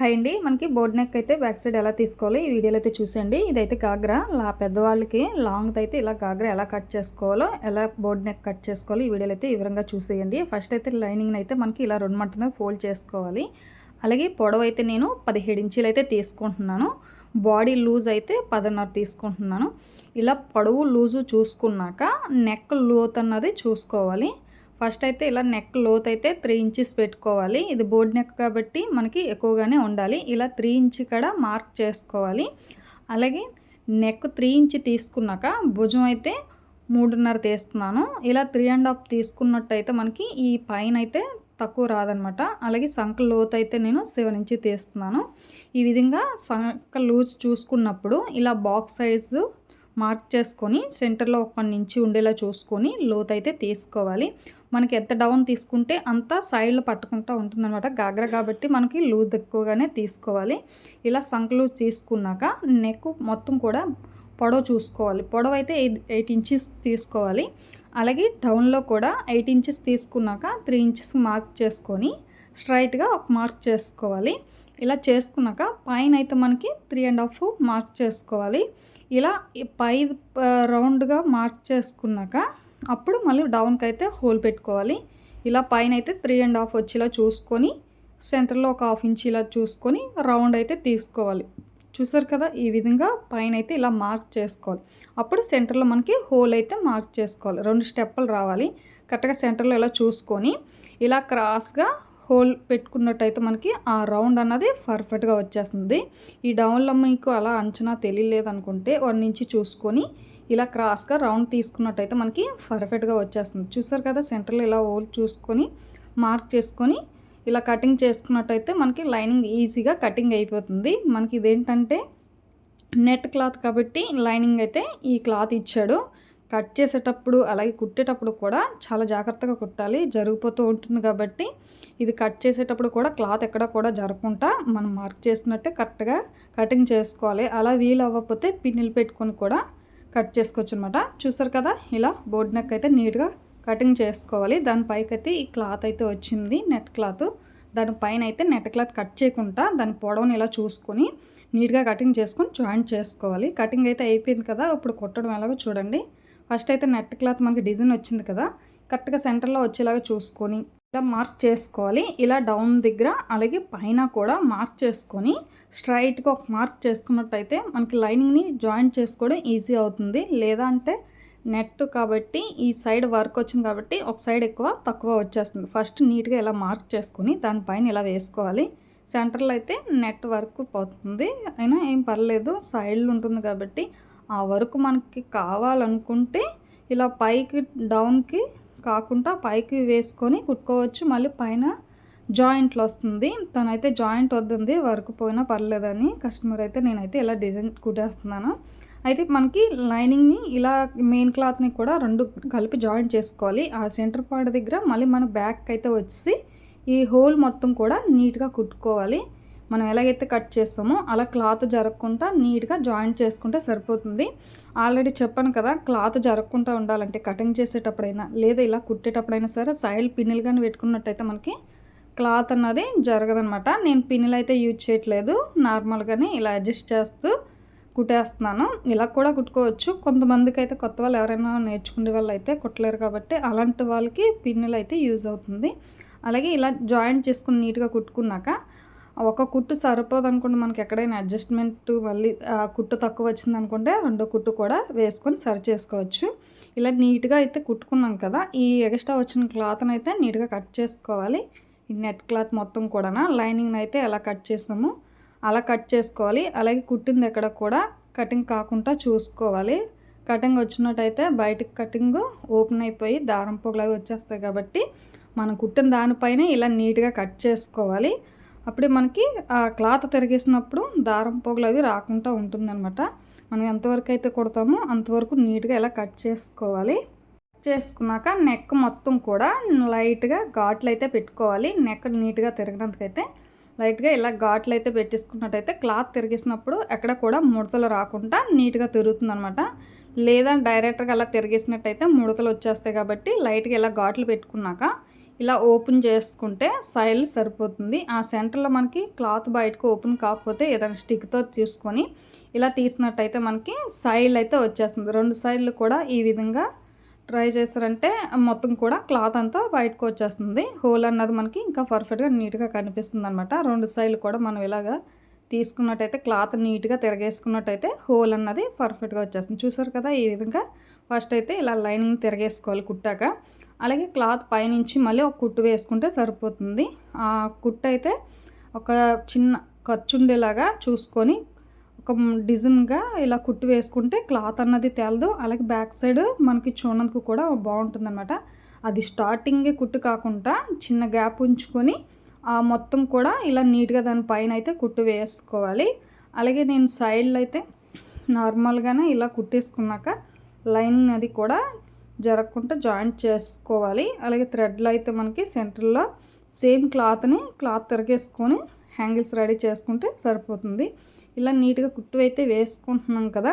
Hi అండి మనకి board neck అయితే బ్యాక్ సైడ్ ఎలా తీసుకోవాలి ఈ వీడియోలో అయితే చూసేయండి. ఇదైతే గాగ్రా. లా పెద్దవాళ్ళకి లాంగ్ అయితే ఇలా గాగ్రా ఎలా కట్ చేసుకోవాలో ఎలా బోర్డ్ నెక్ కట్ చేసుకోవాలి ఈ వీడియోలో అయితే వివరంగా చూసేయండి. ఫస్ట్ అయితే లైనింగ్ అయితే మనకి ఇలా రెండు మంటనే ఫోల్డ్ చేసుకోవాలి. అలాగే పొడవు అయితే నేను పదిహేడు ఇంచీలు అయితే తీసుకుంటున్నాను. బాడీ లూజ్ అయితే పదిన్నర తీసుకుంటున్నాను. ఇలా పొడవు లూజు చూసుకున్నాక నెక్ లోత్ అన్నది చూసుకోవాలి. ఫస్ట్ అయితే ఇలా నెక్ లోత్ అయితే త్రీ ఇంచెస్ పెట్టుకోవాలి. ఇది బోర్డ్ నెక్ కాబట్టి మనకి ఎక్కువగానే ఉండాలి. ఇలా త్రీ ఇంచ్ కూడా మార్క్ చేసుకోవాలి. అలాగే నెక్ త్రీ ఇంచ్ తీసుకున్నాక భుజం అయితే మూడున్నర తీస్తున్నాను. ఇలా త్రీ అండ్ హాఫ్ తీసుకున్నట్టయితే మనకి ఈ పైన అయితే తక్కువ రాదనమాట. అలాగే సంక లోత్ అయితే నేను సెవెన్ ఇంచ్ తీస్తున్నాను. ఈ విధంగా సంక లూజ్ చూసుకున్నప్పుడు ఇలా బాక్స్ సైజు మార్క్ చేసుకొని సెంటర్లో ఒక ఇంచి ఉండేలా చూసుకొని లోత్ అయితే తీసుకోవాలి. మనకి ఎంత డౌన్ తీసుకుంటే అంత సైడ్లో పట్టుకుంటూ ఉంటుందన్నమాట. గాగ్ర కాబట్టి మనకి లూజ్ ఎక్కువగానే తీసుకోవాలి. ఇలా సంక్ లూజ్ తీసుకున్నాక నెక్ మొత్తం కూడా పొడవు చూసుకోవాలి. పొడవు అయితే ఎయిట్ ఎయిట్ ఇంచెస్ తీసుకోవాలి. అలాగే డౌన్లో కూడా ఎయిట్ ఇంచెస్ తీసుకున్నాక త్రీ ఇంచెస్ మార్క్ చేసుకొని స్ట్రైట్గా ఒక మార్క్ చేసుకోవాలి. ఇలా చేసుకున్నాక పైన అయితే మనకి త్రీ అండ్ హాఫ్ మార్క్ చేసుకోవాలి. ఇలా పై రౌండ్గా మార్క్ చేసుకున్నాక అప్పుడు మళ్ళీ డౌన్కి అయితే హోల్ పెట్టుకోవాలి. ఇలా పైన అయితే త్రీ అండ్ హాఫ్ వచ్చేలా చూసుకొని సెంటర్లో ఒక హాఫ్ ఇంచ్ ఇలా చూసుకొని రౌండ్ అయితే తీసుకోవాలి. చూసారు కదా ఈ విధంగా పైన అయితే ఇలా మార్క్ చేసుకోవాలి. అప్పుడు సెంటర్లో మనకి హోల్ అయితే మార్క్ చేసుకోవాలి. రెండు స్టెప్పులు రావాలి. కరెక్ట్గా సెంటర్లో ఇలా చూసుకొని ఇలా క్రాస్గా హోల్ పెట్టుకున్నట్టయితే మనకి ఆ రౌండ్ అన్నది పర్ఫెక్ట్గా వచ్చేస్తుంది. ఈ డౌన్లో మీకు అలా అంచనా తెలియలేదనుకుంటే వారి నుంచి చూసుకొని ఇలా క్రాస్గా రౌండ్ తీసుకున్నట్టయితే మనకి పర్ఫెక్ట్గా వచ్చేస్తుంది. చూసారు కదా సెంటర్లో ఇలా హోల్ చూసుకొని మార్క్ చేసుకొని ఇలా కటింగ్ చేసుకున్నట్టయితే మనకి లైనింగ్ ఈజీగా కటింగ్ అయిపోతుంది. మనకి ఇదేంటంటే నెట్ క్లాత్ కాబట్టి లైనింగ్ అయితే ఈ క్లాత్ ఇచ్చాడు. కట్ చేసేటప్పుడు అలాగే కుట్టేటప్పుడు కూడా చాలా జాగ్రత్తగా కుట్టాలి. జరిగిపోతూ ఉంటుంది కాబట్టి ఇది కట్ చేసేటప్పుడు కూడా క్లాత్ ఎక్కడ కూడా జరగకుండా మనం మార్క్ చేసినట్టే కరెక్ట్గా కటింగ్ చేసుకోవాలి. అలా వీలు అవ్వకపోతే పిన్నులు పెట్టుకొని కూడా కట్ చేసుకోవచ్చు అనమాట చూసారు కదా ఇలా బోర్డు నెక్ అయితే నీట్గా కటింగ్ చేసుకోవాలి. దానిపైకి అయితే ఈ క్లాత్ అయితే వచ్చింది నెట్ క్లాత్. దానిపైన అయితే నెట్ క్లాత్ కట్ చేయకుండా దాని పొడవుని ఇలా చూసుకొని నీట్గా కటింగ్ చేసుకొని జాయింట్ చేసుకోవాలి. కటింగ్ అయితే అయిపోయింది కదా ఇప్పుడు కుట్టడం ఎలాగో చూడండి. ఫస్ట్ అయితే నెట్ క్లాత్ మనకి డిజైన్ వచ్చింది కదా కరెక్ట్గా సెంటర్లో వచ్చేలాగా చూసుకొని ఇలా మార్క్ చేసుకోవాలి. ఇలా డౌన్ దగ్గర అలాగే పైన కూడా మార్క్ చేసుకొని స్ట్రైట్గా ఒక మార్క్ చేసుకున్నట్టయితే మనకి లైనింగ్ని జాయింట్ చేసుకోవడం ఈజీ అవుతుంది. లేదా అంటే నెట్ కాబట్టి ఈ సైడ్ వర్క్ వచ్చింది కాబట్టి ఒక సైడ్ ఎక్కువ తక్కువ వచ్చేస్తుంది. ఫస్ట్ నీట్గా ఇలా మార్క్ చేసుకొని దానిపైన ఇలా వేసుకోవాలి. సెంటర్లో అయితే నెట్ వర్క్ పోతుంది. అయినా ఏం పర్లేదు సైడ్లు ఉంటుంది కాబట్టి ఆ వర్క్ మనకి కావాలనుకుంటే ఇలా పైకి డౌన్కి కాకుండా పైకి వేసుకొని కుట్టుకోవచ్చు. మళ్ళీ పైన జాయింట్లు వస్తుంది. తనైతే జాయింట్ వద్దంది వర్క్ పోయినా పర్లేదని కస్టమర్ అయితే నేనైతే ఇలా డిజైన్ కుట్టేస్తున్నాను. అయితే మనకి లైనింగ్ని ఇలా మెయిన్ క్లాత్ని కూడా రెండు కలిపి జాయింట్ చేసుకోవాలి. ఆ సెంటర్ పాయింట్ దగ్గర మళ్ళీ మన బ్యాక్ అయితే వచ్చి ఈ హోల్ మొత్తం కూడా నీట్గా కుట్టుకోవాలి. మనం ఎలాగైతే కట్ చేస్తామో అలా క్లాత్ జరగకుండా నీట్గా జాయింట్ చేసుకుంటే సరిపోతుంది. ఆల్రెడీ చెప్పాను కదా క్లాత్ జరగకుండా ఉండాలంటే కటింగ్ చేసేటప్పుడైనా లేదా ఇలా కుట్టేటప్పుడైనా సరే సైడ్ పిన్నులు కానీ పెట్టుకున్నట్టయితే మనకి క్లాత్ అన్నది జరగదనమాట. నేను పిన్నులు అయితే యూజ్ చేయట్లేదు. నార్మల్గానే ఇలా అడ్జస్ట్ చేస్తూ కుట్టేస్తున్నాను. ఇలా కూడా కుట్టుకోవచ్చు. కొంతమందికి అయితే కొత్త వాళ్ళు ఎవరైనా నేర్చుకునే వాళ్ళు అయితే కుట్టలేరు కాబట్టి అలాంటి వాళ్ళకి పిన్నులు అయితే యూజ్ అవుతుంది. అలాగే ఇలా జాయింట్ చేసుకుని నీట్గా కుట్టుకున్నాక ఒక కుట్టు సరిపోదు అనుకుంటే మనకి ఎక్కడైనా అడ్జస్ట్మెంట్ మళ్ళీ కుట్టు తక్కువ వచ్చింది అనుకుంటే రెండో కుట్టు కూడా వేసుకొని సరి చేసుకోవచ్చు. ఇలా నీట్గా అయితే కుట్టుకున్నాం కదా ఈ ఎక్స్ట్రా వచ్చిన క్లాత్ని అయితే నీట్గా కట్ చేసుకోవాలి. ఈ నెట్ క్లాత్ మొత్తం కూడా లైనింగ్ అయితే ఎలా కట్ చేసాము అలా కట్ చేసుకోవాలి. అలాగే కుట్టింది ఎక్కడ కూడా కటింగ్ కాకుండా చూసుకోవాలి. కటింగ్ వచ్చినట్టయితే బయటకు కటింగ్ ఓపెన్ అయిపోయి దారం పొగలవి వచ్చేస్తాయి కాబట్టి మనం కుట్టిన దానిపైన ఇలా నీట్గా కట్ చేసుకోవాలి. అప్పుడే మనకి ఆ క్లాత్ తిరిగేసినప్పుడు దారం పొగలు అవి రాకుండా ఉంటుందన్నమాట. మనం ఎంతవరకు అయితే కుడతామో అంతవరకు నీట్గా ఇలా కట్ చేసుకోవాలి. చేసుకున్నాక నెక్ మొత్తం కూడా లైట్గా ఘాట్లు అయితే పెట్టుకోవాలి. నెక్ నీట్గా తిరిగినందుకైతే లైట్గా ఇలా ఘాట్లు అయితే పెట్టేసుకున్నట్టయితే క్లాత్ తిరిగేసినప్పుడు ఎక్కడ కూడా ముడతలు రాకుండా నీట్గా తిరుగుతుంది అనమాట లేదా డైరెక్ట్గా అలా తిరిగేసినట్టయితే ముడతలు వచ్చేస్తాయి కాబట్టి లైట్గా ఇలా ఘాట్లు పెట్టుకున్నాక ఇలా ఓపెన్ చేసుకుంటే సైడ్ సరిపోతుంది. ఆ సెంటర్లో మనకి క్లాత్ బయటకు ఓపెన్ కాకపోతే ఏదైనా స్టిక్తో తీసుకొని ఇలా తీసినట్టయితే మనకి సైడ్ అయితే వచ్చేస్తుంది. రెండు సైడ్లు కూడా ఈ విధంగా ట్రై చేశారంటే మొత్తం కూడా క్లాత్ అంతా బయటకు వచ్చేస్తుంది. హోల్ అన్నది మనకి ఇంకా పర్ఫెక్ట్గా నీట్గా కనిపిస్తుంది అనమాట రెండు సైడ్లు కూడా మనం ఇలాగా తీసుకున్నట్టయితే క్లాత్ నీట్గా తిరగేసుకున్నట్టయితే హోల్ అన్నది పర్ఫెక్ట్గా వచ్చేస్తుంది. చూసారు కదా ఈ విధంగా ఫస్ట్ అయితే ఇలా లైనింగ్ తిరగేసుకోవాలి కుట్టాక. అలాగే క్లాత్ పైనుంచి మళ్ళీ ఒక కుట్టు వేసుకుంటే సరిపోతుంది. ఆ కుట్టు అయితే ఒక చిన్న ఖర్చు ఉండేలాగా చూసుకొని ఒక డిజైన్గా ఇలా కుట్టు వేసుకుంటే క్లాత్ అన్నది తేలదు. అలాగే బ్యాక్ సైడ్ మనకి చూడడానికి కూడా బాగుంటుందన్నమాట. అది స్టార్టింగే కుట్టు కాకుండా చిన్న గ్యాప్ ఉంచుకొని ఆ మొత్తం కూడా ఇలా నీట్గా దాని పైన అయితే కుట్టు వేసుకోవాలి. అలాగే నేను సైడ్లో అయితే నార్మల్గానే ఇలా కుట్టేసుకున్నాక లైనింగ్ అది కూడా జరగకుండా జాయింట్ చేసుకోవాలి. అలాగే థ్రెడ్లో అయితే మనకి సెంటర్లో సేమ్ క్లాత్ని క్లాత్ తిరగేసుకొని హ్యాంగిల్స్ రెడీ చేసుకుంటే సరిపోతుంది. ఇలా నీట్గా కుట్టు అయితే వేసుకుంటున్నాం కదా.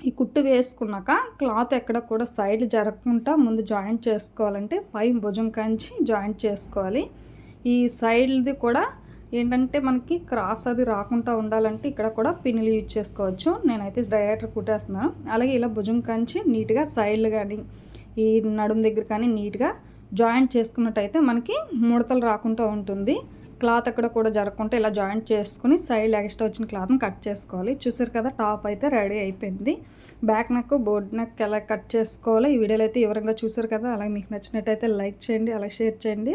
ఈ కుట్టు వేసుకున్నాక క్లాత్ ఎక్కడ కూడా సైడ్ జరగకుండా ముందు జాయింట్ చేసుకోవాలంటే పై భుజం కాంచి జాయింట్ చేసుకోవాలి. ఈ సైడ్ది కూడా ఏంటంటే మనకి క్రాస్ అది రాకుండా ఉండాలంటే ఇక్కడ కూడా పిన్నులు యూజ్ చేసుకోవచ్చు. నేనైతే డైరెక్టర్ కుట్టేస్తున్నాను అలాగే ఇలా భుజం కంచి నీట్గా సైడ్లు కానీ ఈ నడుము దగ్గర కానీ నీట్గా జాయింట్ చేసుకున్నట్టయితే మనకి ముడతలు రాకుండా ఉంటుంది. క్లాత్ అక్కడ కూడా జరగకుండా ఇలా జాయింట్ చేసుకుని సైడ్ ఎక్స్ట్రా వచ్చిన క్లాత్ని కట్ చేసుకోవాలి. చూసారు కదా టాప్ అయితే రెడీ అయిపోయింది. బ్యాక్ నెక్ బోర్డ్ నెక్ ఎలా కట్ చేసుకోవాలి ఈ వీడియోలో అయితే వివరంగా చూసారు కదా. అలాగే మీకు నచ్చినట్టయితే లైక్ చేయండి అలా షేర్ చేయండి.